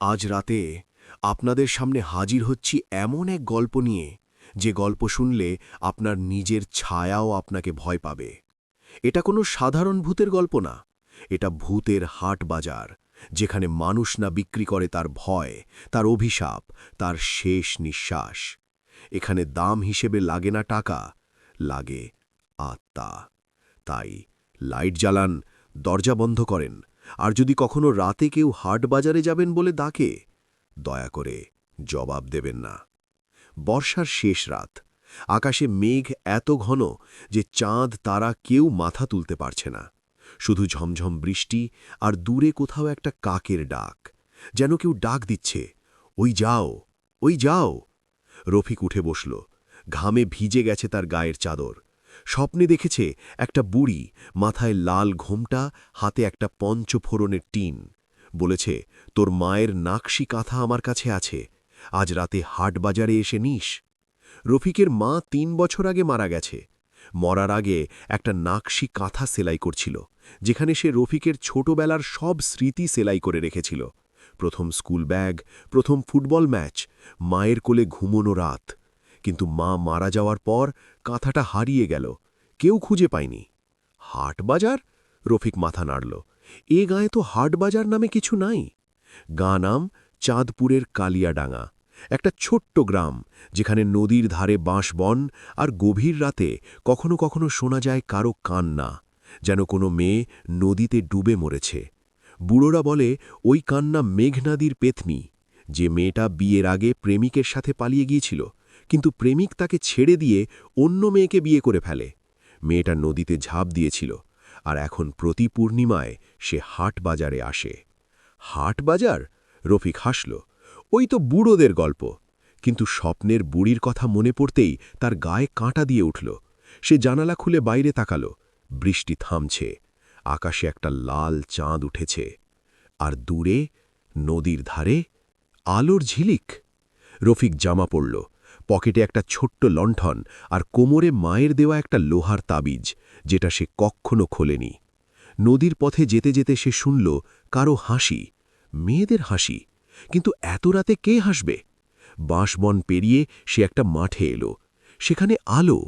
আজ রাতে আপনাদের সামনে হাজির হচ্ছি এমন এক গল্প নিয়ে, যে গল্প শুনলে আপনার নিজের ছায়াও আপনাকে ভয় পাবে। এটা কোনো সাধারণ ভূতের গল্প না। এটা ভূতের হাট বাজার, যেখানে মানুষ না বিক্রি করে তার ভয়, তার অভিশাপ, তার শেষ নিঃশ্বাস। এখানে দাম হিসেবে লাগে না টাকা, লাগে আত্মা। তাই লাইট জ্বালান, দরজা বন্ধ করেন আর যদি কখনো রাতে কেউ হাট বাজারে যাবেন বলে ডাকে, দয়া করে জবাব দেবেন না। বর্ষার শেষ রাত, আকাশে মেঘ এত ঘন যে চাঁদ তারা কেউ মাথা তুলতে পারছে না। শুধু ঝমঝম বৃষ্টি আর দূরে কোথাও একটা কাকের ডাক, যেন কেউ ডাক দিচ্ছে, ওই যাও ওই যাও। রফিক উঠে বসল, ঘামে ভিজে গেছে তার গায়ের চাদর। স্বপ্নে দেখেছে একটা বুড়ি মাথায় লাল ঘোমটা, হাতে একটা পঞ্চফোড়নের টিন। বলেছে, তোর মায়ের নাকশি কাঁথা আমার কাছে আছে। আজ রাতে হাট বাজারে এসে নিস। রফিকের মা তিন বছর আগে মারা গেছে। মরার আগে একটা নাকশি কাঁথা সেলাই করছিল, যেখানে সে রফিকের ছোটবেলার সব স্মৃতি সেলাই করে রেখেছিল। প্রথম স্কুল ব্যাগ, প্রথম ফুটবল ম্যাচ, মায়ের কোলে ঘুমোনো রাত। কিন্তু মা মারা যাওয়ার পর কাঁথাটা হারিয়ে গেল। কেউ খুঁজে পায়নি। হাট বাজার? রফিক মাথা নাড়ল। এ গায়ে তো হাট বাজার নামে কিছু নাই। গা নাম চাঁদপুরের কালিয়াডাঙ্গা। একটা ছোট্ট গ্রাম, যেখানে নদীর ধারে বাঁশবন আর গভীর রাতে কখনো কখনো শোনা যায় কারও কান্না, যেন কোনো মেয়ে নদীতে ডুবে মরেছে। বুড়োরা বলে, ওই কান্না মেঘনাদির পেতনি, যে মেয়েটা বিয়ের আগে প্রেমিকের সাথে পালিয়ে গিয়েছিল। কিন্তু প্রেমিক তাকে ছেড়ে দিয়ে অন্য মেয়েকে বিয়ে করে ফেলে। মেয়েটা নদীতে ঝাঁপ দিয়েছিল, আর এখন প্রতি পূর্ণিমায় সে হাট বাজারে আসে। হাট বাজার? রফিক হাসল, ওই তো বুড়োদের গল্প। কিন্তু স্বপ্নের বুড়ির কথা মনে পড়তেই তার গায়ে কাঁটা দিয়ে উঠল। সে জানালা খুলে বাইরে তাকাল, বৃষ্টি থামছে, আকাশে একটা লাল চাঁদ উঠেছে। আর দূরে, নদীর ধারে, আলোর ঝিলিক। রফিক জামা পড়ল পকেটে একটা ছোট্ট লণ্ঠন আর কোমরে মায়ের দেওয়া একটা লোহার তাবিজ, যেটা সে কক্ষণও খোলেনি। নদীর পথে যেতে যেতে সে শুনল কারও হাসি, মেয়েদের হাসি, কিন্তু এত রাতে কে হাসবে? বাঁশবন পেরিয়ে সে একটা মাঠে এলো, সেখানে আলো,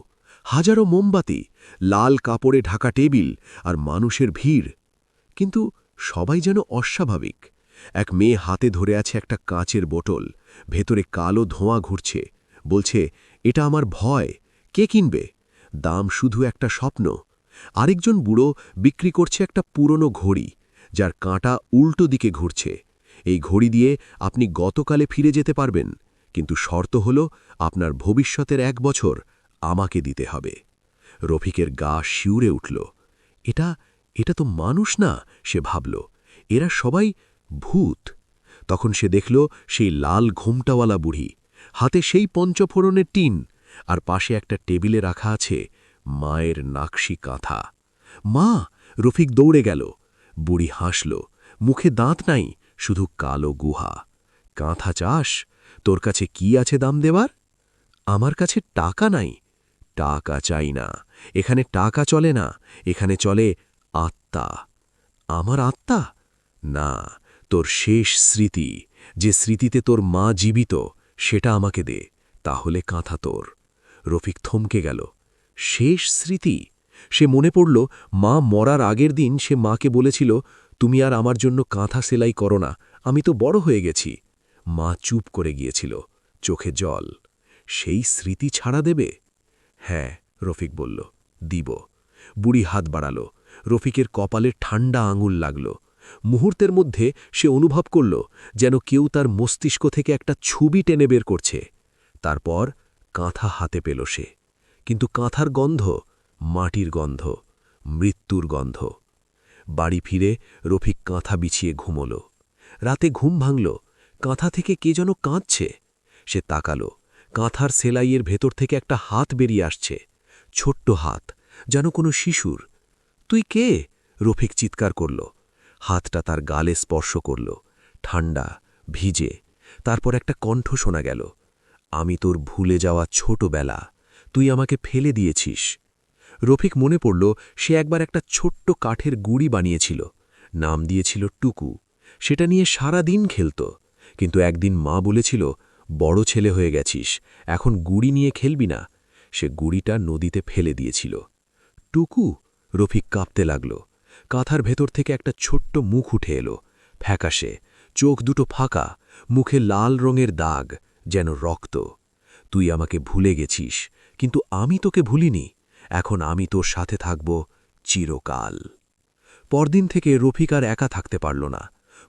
হাজারো মোমবাতি, লাল কাপড়ে ঢাকা টেবিল আর মানুষের ভিড়। কিন্তু সবাই যেন অস্বাভাবিক। এক মেয়ে হাতে ধরে আছে একটা কাঁচের বোটল ভেতরে কালো ধোঁয়া ঘুরছে বলছে, এটা আমার ভয়। কে কিনবে? দাম শুধু একটা স্বপ্ন। আরেকজন বুড়ো বিক্রি করছে একটা পুরনো ঘড়ি, যার কাঁটা উল্টো দিকে ঘুরছে। এই ঘড়ি দিয়ে আপনি গতকালে ফিরে যেতে পারবেন, কিন্তু শর্ত হল আপনার ভবিষ্যতের এক বছর আমাকে দিতে হবে। রফিকের গা শিউরে উঠল। এটা এটা তো মানুষ না, সে ভাবল। এরা সবাই ভূত। তখন সে দেখল সেই লাল ঘুমটাওয়ালা বুড়ি। হাতে সেই পঞ্চফোড়নের টিন আর পাশে একটা টেবিলে রাখা আছে মায়ের নাকশি কাঁথা। মা, রফিক দৌড়ে গেল। বুড়ি হাসল। মুখে দাঁত নাই, শুধু কালো গুহা। কাঁথা চাস, তোর কাছে কি আছে দাম দেওয়ার আমার কাছে টাকা নাই। টাকা চাই না। এখানে টাকা চলে না, এখানে চলে আত্মা। আমার আত্মা? না, তোর শেষ স্মৃতি, যে স্মৃতিতে তোর মা জীবিত সেটা আমাকে দে, তাহলে কাঁথা তোর। রফিক থমকে গেল। শেষ স্মৃতি? সে মনে পড়ল, মা মরার আগের দিন সে মাকে বলেছিল, তুমি আর আমার জন্য কাঁথা সেলাই করো না, আমি তো বড় হয়ে গেছি। মা চুপ করে গিয়েছিল, চোখে জল। সেই স্মৃতি ছাড়া দেবে? হ্যাঁ রফিক বলল, দিব। বুড়ি হাত বাড়াল। রফিকের কপালে ঠান্ডা আঙুল লাগল। মুহূর্তের মধ্যে সে অনুভব করল যেন কেউ তার মস্তিষ্ক থেকে একটা ছবি টেনে বের করছে। তারপর কাঁথা হাতে পেল সে। কিন্তু কাঁথার গন্ধ, মাটির গন্ধ, মৃত্যুর গন্ধ। বাড়ি ফিরে রফিক কাঁথা বিছিয়ে ঘুমল। রাতে ঘুম ভাঙল। কাঁথা থেকে কে যেন কাঁদছে। সে তাকাল। কাঁথার সেলাইয়ের ভেতর থেকে একটা হাত বেরিয়ে আসছে। ছোট্ট হাত, যেন কোনো শিশুর। তুই কে? রফিক চিৎকার করল। হাতটা তার গালে স্পর্শ করল ঠান্ডা ভিজে। তারপর একটা কণ্ঠ শোনা গেল, আমি তোর ভুলে যাওয়া ছোটবেলা, তুই আমাকে ফেলে দিয়েছিস। রফিক মনে পড়ল, সে একবার একটা ছোট্ট কাঠের গুড়ি বানিয়েছিল, নাম দিয়েছিল টুকু। সেটা নিয়ে সারা দিন খেলত, কিন্তু একদিন মা বলেছিল, বড় ছেলে হয়ে গেছিস, এখন গুড়ি নিয়ে খেলবি না। সে গুড়িটা নদীতে ফেলে দিয়েছিল। টুকু? রফিক কাঁপতে লাগল। কাঁথার ভেতর থেকে একটা ছোট্ট মুখ উঠে এলো। ফ্যাকাশে। চোখ দুটো ফাঁকা, মুখে লাল রঙের দাগ, যেন রক্ত। তুই আমাকে ভুলে গেছিস, কিন্তু আমি তোকে ভুলিনি। এখন আমি তোর সাথে থাকব চিরকাল। পরদিন থেকে রফিক আর একা থাকতে পারল না।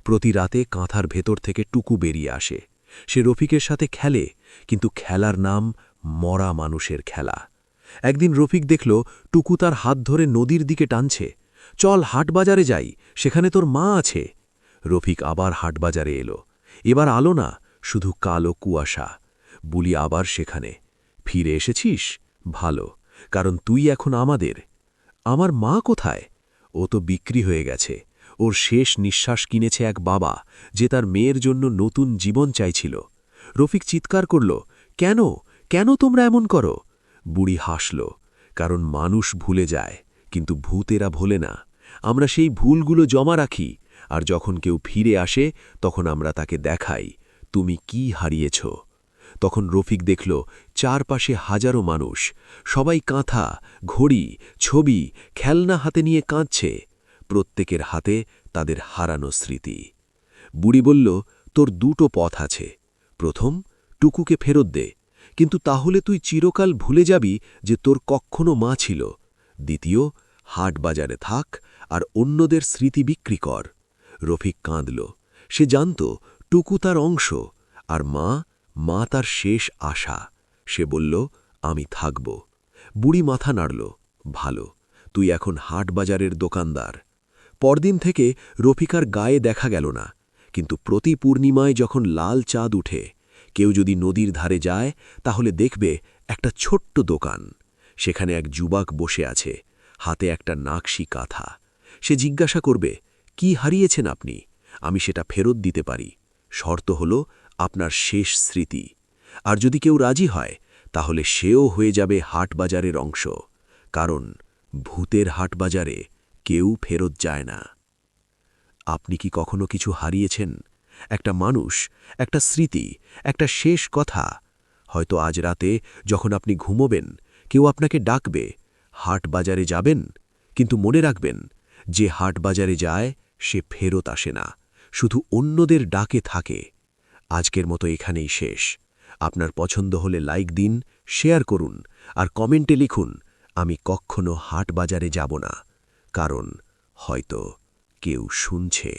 প্রতি রাতে কাঁথার ভেতর থেকে টুকু বেরিয়ে আসে। সে রফিকের সাথে খেলে, কিন্তু খেলার নাম মরা মানুষের খেলা। একদিন রফিক দেখল, টুকু তার হাত ধরে নদীর দিকে টানছে। চল হাটবাজারে যাই, সেখানে তোর মা আছে। রফিক আবার হাটবাজারে এলো। এবার আলো না, শুধু কালো কুয়াশা। বুলি আবার সেখানে, ফিরে এসেছিস? ভালো, কারণ তুই এখন আমাদের। আমার মা কোথায়? ও তো বিক্রি হয়ে গেছে। ওর শেষ নিঃশ্বাস কিনেছে এক বাবা, যে তার মেয়ের জন্য নতুন জীবন চাইছিল। রফিক চিৎকার করল, কেন? কেন তোমরা এমন করো? বুড়ি হাসল, কারণ মানুষ ভুলে যায়। কিন্তু ভূতেরা ভোলে না। আমরা সেই ভুলগুলো জমা রাখি, আর যখন কেউ ফিরে আসে, তখন আমরা তাকে দেখাই, তুমি কি হারিয়েছ? তখন রফিক দেখল, চারপাশে হাজারো মানুষ, সবাই কাঁথা, ঘড়ি, ছবি, খেলনা হাতে নিয়ে কাঁদছে, প্রত্যেকের হাতে তাদের হারানো স্মৃতি। বুড়ি বলল, তোর দুটো পথ আছে। প্রথম, টুকুকে ফেরত দে, কিন্তু তাহলে তুই চিরকাল ভুলে যাবি যে তোর কখনো মা ছিল। দ্বিতীয়, হাট বাজারে থাক আর অন্যদের স্মৃতি বিক্রি কর। রফিক কাঁদল। সে জানত, টুকু তার অংশ, আর মা মা তার শেষ আশা। সে বলল, আমি থাকব। বুড়ি মাথা নাড়ল, ভালো, তুই এখন হাট বাজারের দোকানদার। পরদিন থেকে রফিকার গায়ে দেখা গেল না, কিন্তু প্রতি পূর্ণিমায় যখন লাল চাঁদ উঠে, কেউ যদি নদীর ধারে যায়, তাহলে দেখবে একটা ছোট্ট দোকান। সেখানে এক যুবক বসে আছে, হাতে একটা নাকশি কাঁথা। সে জিজ্ঞাসা করবে, কি হারিয়েছেন আপনি? আমি সেটা ফেরত দিতে পারি। শর্ত হল আপনার শেষ স্মৃতি। আর যদি কেউ রাজি হয়, তাহলে সেও হয়ে যাবে হাটবাজারের অংশ। কারণ ভূতের হাটবাজারে কেউ ফেরত যায় না। আপনি কি কখনো কিছু হারিয়েছেন? একটা মানুষ, একটা স্মৃতি, একটা শেষ কথা। হয়তো আজ রাতে যখন আপনি ঘুমোবেন কেউ আপনাকে ডাকবে হাট বাজারে যাবেন, কিন্তু মনে রাখবেন, যে হাট বাজারে যায়, সে ফেরত আসে না, শুধু অন্যদের ডাকে থাকে। আজকের মতো এখানেই শেষ। আপনার পছন্দ হলে লাইক দিন, শেয়ার করুন, আর কমেন্টে লিখুন, আমি কখনো হাট বাজারে যাব না, কারণ হয়তো কেউ শুনছে।